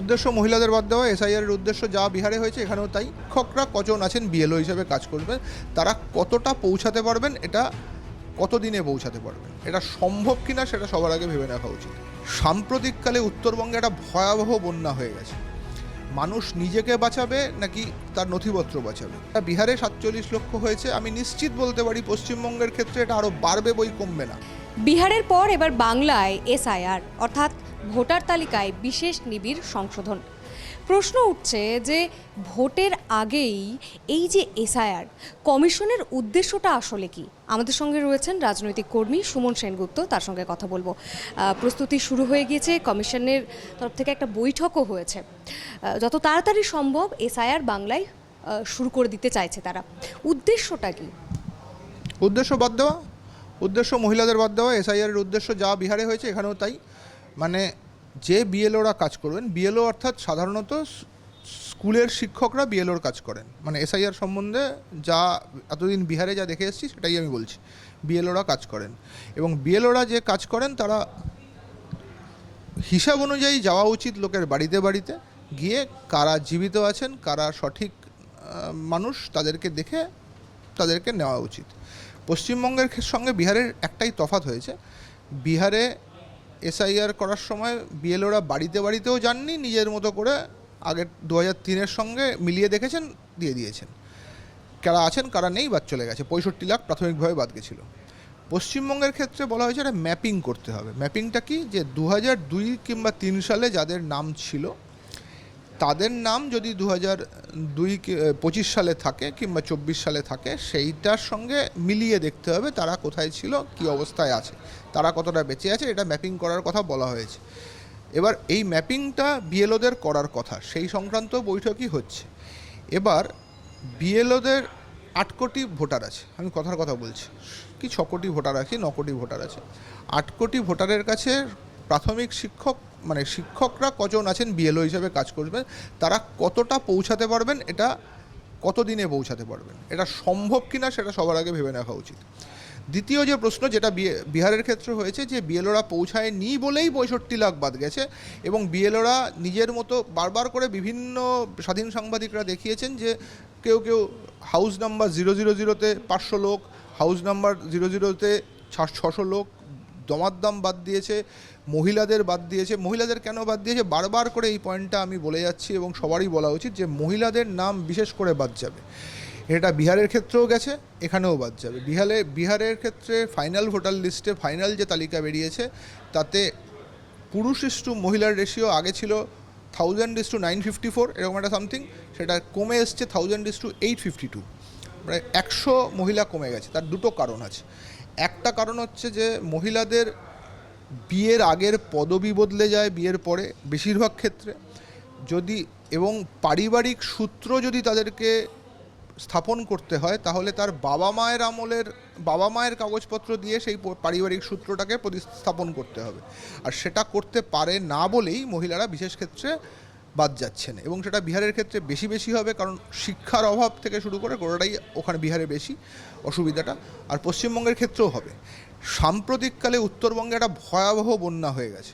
উদ্দেশ্য মহিলাদের বাদ দেওয়া এসআইআর এর উদ্দেশ্য যা বিহারে হয়েছে, এখানেও তাই। শিক্ষকরা কজন আছেন, বিএলও হিসেবে কাজ করবেন। তারা কতটা পৌঁছাতে পারবেন, এটা কতদিনে পৌঁছাতে পারবেন? এটা সম্ভব কিনা, সেটা সবার আগে ভেবে রাখা উচিত। সাম্প্রতিককালে উত্তরবঙ্গে একটা ভয়াবহ বন্যা হয়ে গেছে। মানুষ নিজেকে বাঁচাবে, নাকি তার নথিপত্র বাঁচাবে? বিহারে সাতচল্লিশ লক্ষ হয়েছে, আমি নিশ্চিত বলতে পারি পশ্চিমবঙ্গের ক্ষেত্রে এটা আরও বাড়বে বই কমবে না। বিহারের পর এবার বাংলায় এসআইআর, অর্থাৎ ভোটার তালিকায় বিশেষ নিবিড় সংশোধন। প্রশ্ন উঠছে যে ভোটের আগেই এই যে এসআইআর, কমিশনের উদ্দেশ্যটা আসলে কি? আমাদের সঙ্গে রয়েছেন রাজনৈতিক কর্মী সুমন সেনগুপ্ত, তার সঙ্গে কথা বলব। প্রস্তুতি শুরু হয়ে গিয়েছে, কমিশনের তরফ থেকে একটা বৈঠকও হয়েছে। যত তাড়াতাড়ি সম্ভব এসআইআর বাংলায় শুরু করে দিতে চাইছে তারা। উদ্দেশ্যটা কি? উদ্দেশ্য বাদ দেওয়া, উদ্দেশ্য মহিলাদের বাদ দেওয়া এসআইআর উদ্দেশ্য যা বিহারে হয়েছে এখানেও তাই। মানে যে বিএলওরা কাজ করবেন বিএলও অর্থাৎ সাধারণত স্কুলের শিক্ষকরা বিএলওর কাজ করেন। মানে এসআইআর সম্বন্ধে যা, এতদিন বিহারে যা দেখে এসেছি সেটাই আমি বলছি। বিএলওরা কাজ করেন। এবং বিএলওরা যে কাজ করেন, তারা হিসাব অনুযায়ী যাওয়া উচিত লোকের বাড়িতে বাড়িতে, গিয়ে কারা জীবিত আছেন, কারা সঠিক মানুষ তাদেরকে দেখে তাদেরকে নেওয়া উচিত। পশ্চিমবঙ্গের সঙ্গে বিহারের একটাই তফাত হয়েছে। বিহারে এসআইআর করার সময় বিএলওরা বাড়িতে বাড়িতেও যাননি, নিজের মতো করে আগের দু হাজার তিনের সঙ্গে মিলিয়ে দেখেছেন, দিয়ে দিয়েছেন। কারা আছেন, কারা নেই, বাদ চলে গেছে। পঁয়ষট্টি লাখ প্রাথমিকভাবে বাদ গেছিল। পশ্চিমবঙ্গের ক্ষেত্রে বলা হয়েছে এটা ম্যাপিং করতে হবে। ম্যাপিংটা কি? যে দু হাজার দুই কিংবা তিন সালে যাদের নাম ছিল তাদের নাম যদি দু হাজার দুই পঁচিশ সালে থাকে কিংবা চব্বিশ সালে থাকে, সেইটার সঙ্গে মিলিয়ে দেখতে হবে তারা কোথায় ছিল, কি অবস্থায় আছে, তারা কতটা বেঁচে আছে, এটা ম্যাপিং করার কথা বলা হয়েছে। এবার এই ম্যাপিংটা বিএলওদের করার কথা, সেই সংক্রান্ত বৈঠকই হচ্ছে। এবার বিএলওদের আট কোটি ভোটার আছে, আমি কথার কথা বলছি, কি ছ কোটি ভোটার আছে, ন কোটি ভোটার আছে, আট কোটি ভোটারের কাছে প্রাথমিক শিক্ষক মানে শিক্ষকরা কজন আছেন, বিএলও হিসেবে কাজ করবেন, তারা কতটা পৌঁছাতে পারবেন, এটা কতদিনে পৌঁছাতে পারবেন? এটা সম্ভব কি না সেটা সবার আগে ভেবে রাখা উচিত। দ্বিতীয় যে প্রশ্ন, যেটা বিহারের ক্ষেত্রে হয়েছে, যে বিএলওরা পৌঁছায়নি বলেই পঁয়ষট্টি লাখ বাদ গেছে এবং বিএলওরা নিজের মতো বারবার করে বিভিন্ন স্বাধীন সাংবাদিকরা দেখিয়েছেন যে কেউ কেউ হাউস নাম্বার জিরো জিরো জিরোতে পাঁচশো লোক, হাউস নাম্বার জিরো জিরোতে ছশো লোক দমাদ্দাম বাদ দিয়েছে, মহিলাদের বাদ দিয়েছে। মহিলাদের কেন বাদ দিয়েছে? বারবার করে এই পয়েন্টটা আমি বলে যাচ্ছি এবং সবারই বলা উচিত যে মহিলাদের নাম বিশেষ করে বাদ যাবে। এটা বিহারের ক্ষেত্রেও গেছে, এখানেও বাদ যাবে। বিহারে বিহারের ক্ষেত্রে ফাইনাল ভোটার লিস্টে ফাইনাল যে তালিকা বেরিয়েছে, তাতে পুরুষ ইস টু মহিলার রেশিও আগে ছিল thousand is two nine fifty four এরকম একটা সামথিং সেটা কমে এসছে thousand is two eight fifty two মানে একশো মহিলা কমে গেছে, তার দুটো কারণ আছে। একটা কারণ হচ্ছে যে মহিলাদের বিয়ের আগের পদবি বদলে যায় বিয়ের পরে বেশিরভাগ ক্ষেত্রে। যদি এবং পারিবারিক সূত্র যদি তাদেরকে স্থাপন করতে হয়, তাহলে তার বাবা মায়ের আমলের, বাবা মায়ের কাগজপত্র দিয়ে সেই পারিবারিক সূত্রটাকে প্রতিস্থাপন করতে হবে। আর সেটা করতে পারে না বলেই মহিলারা বিশেষ ক্ষেত্রে বাদ যাচ্ছেন এবং সেটা বিহারের ক্ষেত্রে বেশি বেশি হবে কারণ শিক্ষার অভাব থেকে শুরু করে গোটাটাই ওখানে বিহারে বেশি অসুবিধাটা। আর পশ্চিমবঙ্গের ক্ষেত্রেও হবে। সাম্প্রতিককালে উত্তরবঙ্গে একটা ভয়াবহ বন্যা হয়ে গেছে।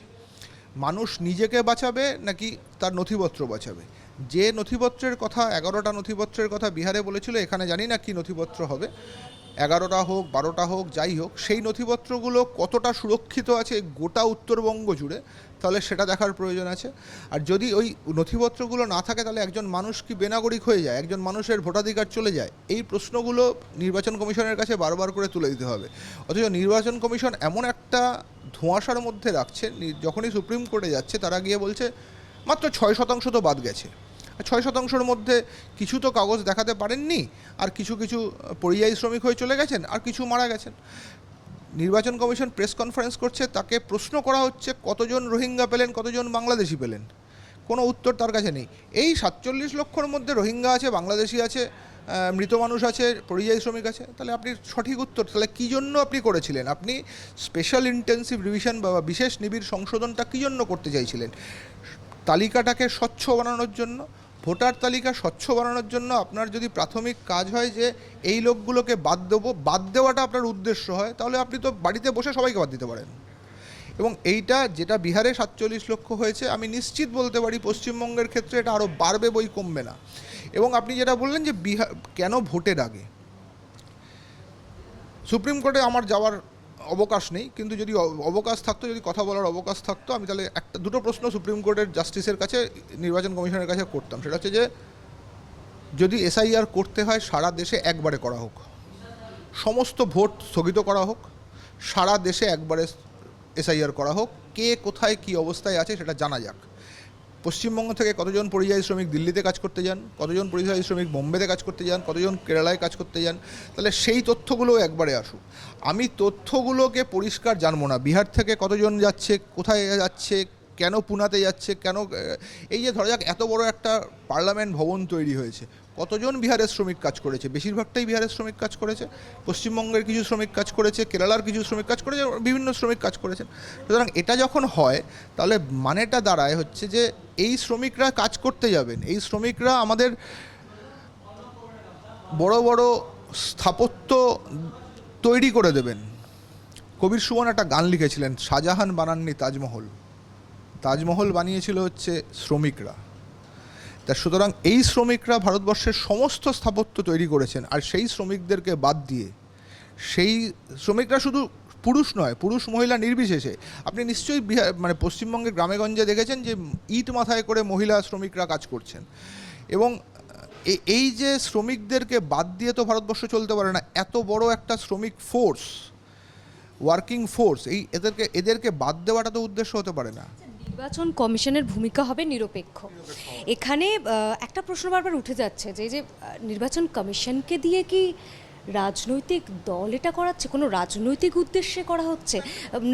মানুষ নিজেকে বাঁচাবে নাকি তার নথিপত্র বাঁচাবে? যে নথিপত্রের কথা, এগারোটা নথিপত্রের কথা বিহারে বলেছিল, এখানে জানি না কি নথিপত্র হবে। এগারোটা হোক, বারোটা হোক, যাই হোক, সেই নথিপত্রগুলো কতটা সুরক্ষিত আছে গোটা উত্তরবঙ্গ জুড়ে, তাহলে সেটা দেখার প্রয়োজন আছে। আর যদি ওই নথিপত্রগুলো না থাকে, তাহলে একজন মানুষ কি বেনাগরিক হয়ে যায়? একজন মানুষের ভোটাধিকার চলে যায়? এই প্রশ্নগুলো নির্বাচন কমিশনের কাছে বারবার করে তুলে দিতে হবে। অথচ নির্বাচন কমিশন এমন একটা ধোঁয়াশার মধ্যে রাখছে যখনই সুপ্রিম কোর্টে যাচ্ছে, তারা গিয়ে বলছে, মাত্র ছয় শতাংশ তো বাদ গেছে। ছয় শতাংশের মধ্যে কিছু তো কাগজ দেখাতে পারেননি, আর কিছু কিছু পরিযায়ী শ্রমিক হয়ে চলে গেছেন, আর কিছু মারা গেছেন। নির্বাচন কমিশন প্রেস কনফারেন্স করছে, তাকে প্রশ্ন করা হচ্ছে, কতজন রোহিঙ্গা পেলেন, কতজন বাংলাদেশি পেলেন? কোনো উত্তর তার কাছে নেই। এই সাতচল্লিশ লক্ষর মধ্যে রোহিঙ্গা আছে, বাংলাদেশি আছে মৃত মানুষ আছে, পরিযায়ী শ্রমিক আছে, তাহলে আপনি সঠিক উত্তর, তাহলে কী জন্য আপনি করেছিলেন? আপনি স্পেশাল ইন্টেন্সিভ রিভিশন বা বিশেষ নিবিড় সংশোধনটা কী জন্য করতে চাইছিলেন? তালিকাটাকে স্বচ্ছ বানানোর জন্য ভোটার তালিকা স্বচ্ছ বানানোর জন্য আপনার যদি প্রাথমিক কাজ হয় যে এই লোকগুলোকে বাদ দেবো, বাদ দেওয়াটা আপনার উদ্দেশ্য হয়, তাহলে আপনি তো বাড়িতে বসে সবাইকে বাদ দিতে পারেন। এবং এইটা যেটা বিহারে সাতচল্লিশ লক্ষ হয়েছে, আমি নিশ্চিত বলতে পারি পশ্চিমবঙ্গের ক্ষেত্রে এটা আরও বাড়বে বই কমবে না। এবং আপনি যেটা বললেন যে বিহার কেন ভোটের আগে? সুপ্রিম কোর্টে আমার যাওয়ার অবকাশ নেই, কিন্তু যদি অবকাশ থাকতো, যদি কথা বলার অবকাশ থাকতো, আমি তাহলে একটা, দুটো প্রশ্ন সুপ্রিম কোর্টের জাস্টিসের কাছে, নির্বাচন কমিশনের কাছে করতাম। সেটা হচ্ছে যে, যদি এসআইআর করতে হয়, সারা দেশে একবারে করা হোক। সমস্ত ভোট স্থগিত করা হোক, সারা দেশে একবারে এসআইআর করা হোক, কে কোথায় কি অবস্থায় আছে সেটা জানা যাক। পশ্চিমবঙ্গ থেকে কতজন পরিযায়ী শ্রমিক দিল্লিতে কাজ করতে যান, কতজন পরিযায়ী শ্রমিক বোম্বেতে কাজ করতে যান, কতজন কেরালায় কাজ করতে যান, তাহলে সেই তথ্যগুলো একবারে আসুক। আমি তথ্যগুলোকে পরিষ্কার জানব না। বিহার থেকে কতজন যাচ্ছে, কোথায় যাচ্ছে, কেন পুনাতে যাচ্ছে, কেন এই যে ধরা যাক, এত বড় একটা পার্লামেন্ট ভবন তৈরি হয়েছে। কতজন বিহারের শ্রমিক কাজ করেছে? বেশিরভাগটাই বিহারের শ্রমিক কাজ করেছে। পশ্চিমবঙ্গের কিছু শ্রমিক কাজ করেছে, কেরালার কিছু শ্রমিক কাজ করেছে বিভিন্ন শ্রমিক কাজ করেছেন। সুতরাং এটা যখন হয়, তাহলে মানেটা দাঁড়ায় হচ্ছে যে, এই শ্রমিকরা কাজ করতে যাবেন। এই শ্রমিকরা আমাদের বড় বড় স্থাপত্য তৈরি করে দেবেন। কবির সুমন একটা গান লিখেছিলেন, শাহজাহান বানাননি তাজমহল। তাজমহল বানিয়েছিল হচ্ছে শ্রমিকরা। তা সুতরাং এই শ্রমিকরা ভারতবর্ষের সমস্ত স্থাপত্য তৈরি করেছেন, আর সেই শ্রমিকদেরকে বাদ দিয়ে, সেই শ্রমিকরা শুধু পুরুষ নয়, পুরুষ মহিলা নির্বিশেষে। আপনি নিশ্চয়ই বিহার মানে পশ্চিমবঙ্গের গ্রামেগঞ্জে দেখেছেন যে ইট মাথায় করে মহিলা শ্রমিকরা কাজ করছেন। এবং এই যে শ্রমিকদেরকে বাদ দিয়ে তো ভারতবর্ষ চলতে পারে না, এত বড় একটা শ্রমিক ফোর্স ওয়ার্কিং ফোর্স এই এদেরকে এদেরকে বাদ দেওয়াটা তো উদ্দেশ্য হতে পারে না। নির্বাচন কমিশনের ভূমিকা হবে নিরপেক্ষ। এখানে একটা প্রশ্ন বারবার উঠে যাচ্ছে যে যে নির্বাচন কমিশনকে দিয়ে কি রাজনৈতিক দল এটা করাচ্ছে? কোনো রাজনৈতিক উদ্দেশ্যে করা হচ্ছে?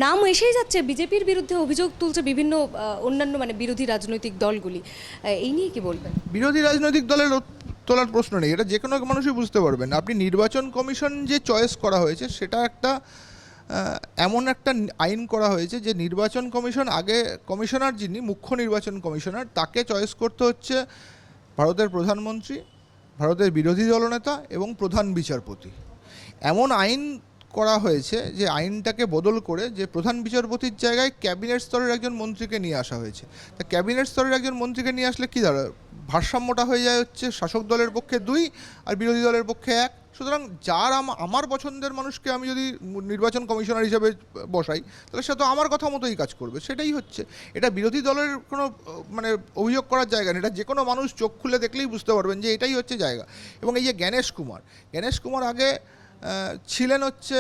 নাম এসেই যাচ্ছে, বিজেপির বিরুদ্ধে অভিযোগ তুলছে বিভিন্ন অন্যান্য মানে বিরোধী রাজনৈতিক দলগুলি। এই নিয়ে কি বলবেন? বিরোধী রাজনৈতিক দলের তোলার প্রশ্ন নেই। এটা যে কোনো মানুষই বুঝতে পারবেন আপনি নির্বাচন কমিশন যে চয়েস করা হয়েছে, সেটা একটা এমন একটা আইন করা হয়েছে যে নির্বাচন কমিশন, আগে কমিশনার যিনি, মুখ্য নির্বাচন কমিশনার, তাকে চয়েস করতে হচ্ছে ভারতের প্রধানমন্ত্রী, ভারতের বিরোধী দলনেতা এবং প্রধান বিচারপতি। এমন আইন করা হয়েছে যে আইনটাকে বদল করে যে প্রধান বিচারপতির জায়গায় ক্যাবিনেট স্তরের একজন মন্ত্রীকে নিয়ে আসা হয়েছে। তা ক্যাবিনেট স্তরের একজন মন্ত্রীকে নিয়ে আসলে কী দাঁড়ায় ভারসাম্যটা হয়ে যায় হচ্ছে শাসক দলের পক্ষে দুই আর বিরোধী দলের পক্ষে এক। সুতরাং যার আম- আমার পছন্দের মানুষকে আমি যদি নির্বাচন কমিশনার হিসেবে বসাই, তাহলে সে তো আমার কথা মতোই কাজ করবে। সেটাই হচ্ছে। এটা বিরোধী দলের কোনো মানে অভিযোগ করার জায়গা নেই। এটা যে কোনো মানুষ চোখ খুলে দেখলেই বুঝতে পারবেন যে এটাই হচ্ছে জায়গা। এবং এই যে জ্ঞানেশ কুমার জ্ঞানেশ কুমার আগে ছিলেন হচ্ছে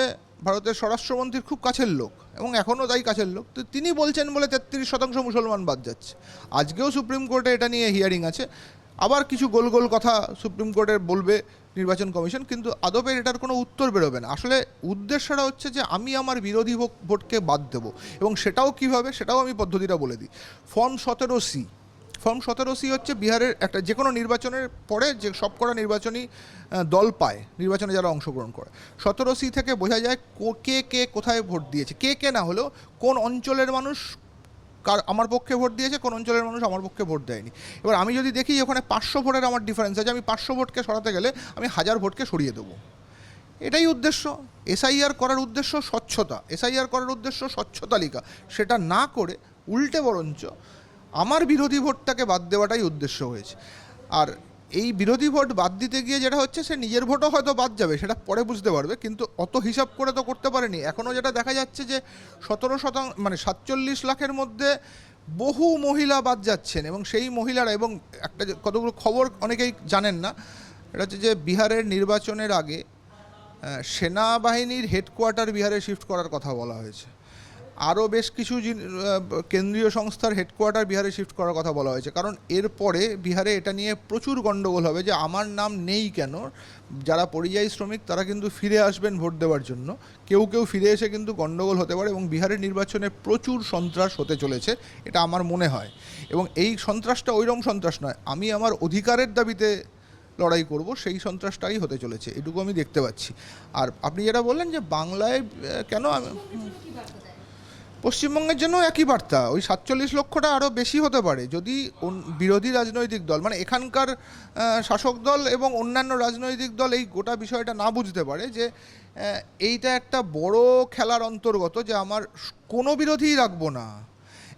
ভারতের স্বরাষ্ট্রমন্ত্রীর খুব কাছের লোক এবং এখনও তাই কাছের লোক। তো তিনি বলছেন বলে তেত্রিশ শতাংশ মুসলমান বাদ যাচ্ছে। আজকেও সুপ্রিম কোর্টে এটা নিয়ে হিয়ারিং আছে। আবার কিছু গোল গোল কথা সুপ্রিম কোর্টের বলবে নির্বাচন কমিশন, কিন্তু আদপের এটার কোনো উত্তর বেরোবে না। আসলে উদ্দেশ্যটা হচ্ছে যে আমি আমার বিরোধী ভোটকে বাদ দেবো এবং সেটাও কীভাবে সেটাও আমি পদ্ধতিটা বলে দিই। ফর্ম সতেরো সি ফর্ম সতেরো সি হচ্ছে বিহারের একটা যে কোনো নির্বাচনের পরে যে সবকটা নির্বাচনী দল পায়, নির্বাচনে যারা অংশগ্রহণ করে। সতেরো সি থেকে বোঝা যায় কো- কে কোথায় ভোট দিয়েছে, কে কে না হলেও কোন অঞ্চলের মানুষ কার, আমার পক্ষে ভোট দিয়েছে, কোন অঞ্চলের মানুষ আমার পক্ষে ভোট দেয়নি। এবার আমি যদি দেখি ওখানে পাঁচশো ভোটের আমার ডিফারেন্স আছে, আমি পাঁচশো ভোটকে সরাতে গেলে আমি হাজার ভোটকে সরিয়ে দেবো। এটাই উদ্দেশ্য। এসআইআর করার উদ্দেশ্য স্বচ্ছতা। এসআইআর করার উদ্দেশ্য স্বচ্ছ তালিকা সেটা না করে উল্টে বরঞ্চ আমার বিরোধী ভোটটাকে বাদ দেওয়াটাই উদ্দেশ্য হয়েছে। আর এই বিরোধী ভোট বাদ দিতে গিয়ে যেটা হচ্ছে, সে নিজের ভোটও হয়তো বাদ যাবে, সেটা পরে বুঝতে পারবে, কিন্তু অত হিসাব করে তো করতে পারেনি। এখনও যেটা দেখা যাচ্ছে যে, সতেরো শতাংশ মানে সাতচল্লিশ লাখের মধ্যে বহু মহিলা বাদ যাচ্ছেন, এবং সেই মহিলারা, এবং একটা কতগুলো খবর অনেকেই জানেন না, এটা হচ্ছে যে বিহারের নির্বাচনের আগে সেনাবাহিনীর হেডকোয়ার্টার বিহারে শিফট করার কথা বলা হয়েছে। আরও বেশ কিছু কেন্দ্রীয় সংস্থার হেডকোয়ার্টার বিহারে শিফট করার কথা বলা হয়েছে। কারণ এরপরে বিহারে এটা নিয়ে প্রচুর গণ্ডগোল হবে যে আমার নাম নেই কেন? যারা পরিযায়ী শ্রমিক, তারা কিন্তু ফিরে আসবেন ভোট দেওয়ার জন্য। কেউ কেউ ফিরে এসে কিন্তু গণ্ডগোল হতে পারে এবং বিহারের নির্বাচনে প্রচুর সন্ত্রাস হতে চলেছে, এটা আমার মনে হয়। এবং এই সন্ত্রাসটা ওইরকম সন্ত্রাস নয়। আমি আমার অধিকারের দাবিতে লড়াই করব, সেই সন্ত্রাসটাই হতে চলেছে। এটুকু আমি দেখতে পাচ্ছি। আর আপনি যেটা বললেন যে বাংলায় কেন আমি পশ্চিমবঙ্গের জন্য একই বার্তা। ওই সাতচল্লিশ লক্ষটা আরও বেশি হতে পারে। যদি বিরোধী রাজনৈতিক দল মানে এখানকার শাসক দল এবং অন্যান্য রাজনৈতিক দল এই গোটা বিষয়টা না বুঝতে পারে যে এইটা একটা বড় খেলার অন্তর্গত যে আমার কোনো বিরোধীই রাখব না।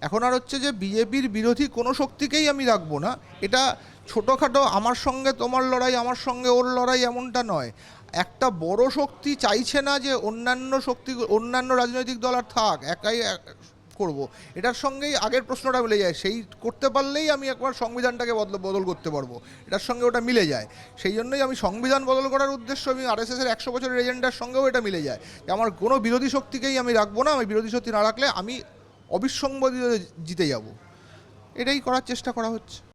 এখন আর হচ্ছে যে বিজেপির বিরোধী কোনো শক্তিকেই আমি রাখব না। এটা ছোটোখাটো আমার সঙ্গে তোমার লড়াই, আমার সঙ্গে ওর লড়াই এমনটা নয়। একটা বড় শক্তি চাইছে না যে অন্যান্য শক্তি, অন্যান্য রাজনৈতিক দল আর থাক, একাই এক- করব। এটার সঙ্গেই আগের প্রশ্নটা মিলে যায়। সেই করতে পারলেই আমি একবার সংবিধানটাকে বদল বদল করতে পারব। এটার সঙ্গে ওটা মিলে যায়। সেই জন্যই আমি সংবিধান বদল করার উদ্দেশ্য আমি আরএসএস এর একশো বছরের এজেন্ডার সঙ্গেও এটা মিলে যায়। যে আমার কোনো বিরোধী শক্তিকেই আমি রাখব না, আমি বিরোধী শক্তি না রাখলে আমি অবিসংবাদিত জিতে যাব। এটাই করার চেষ্টা করা হচ্ছে।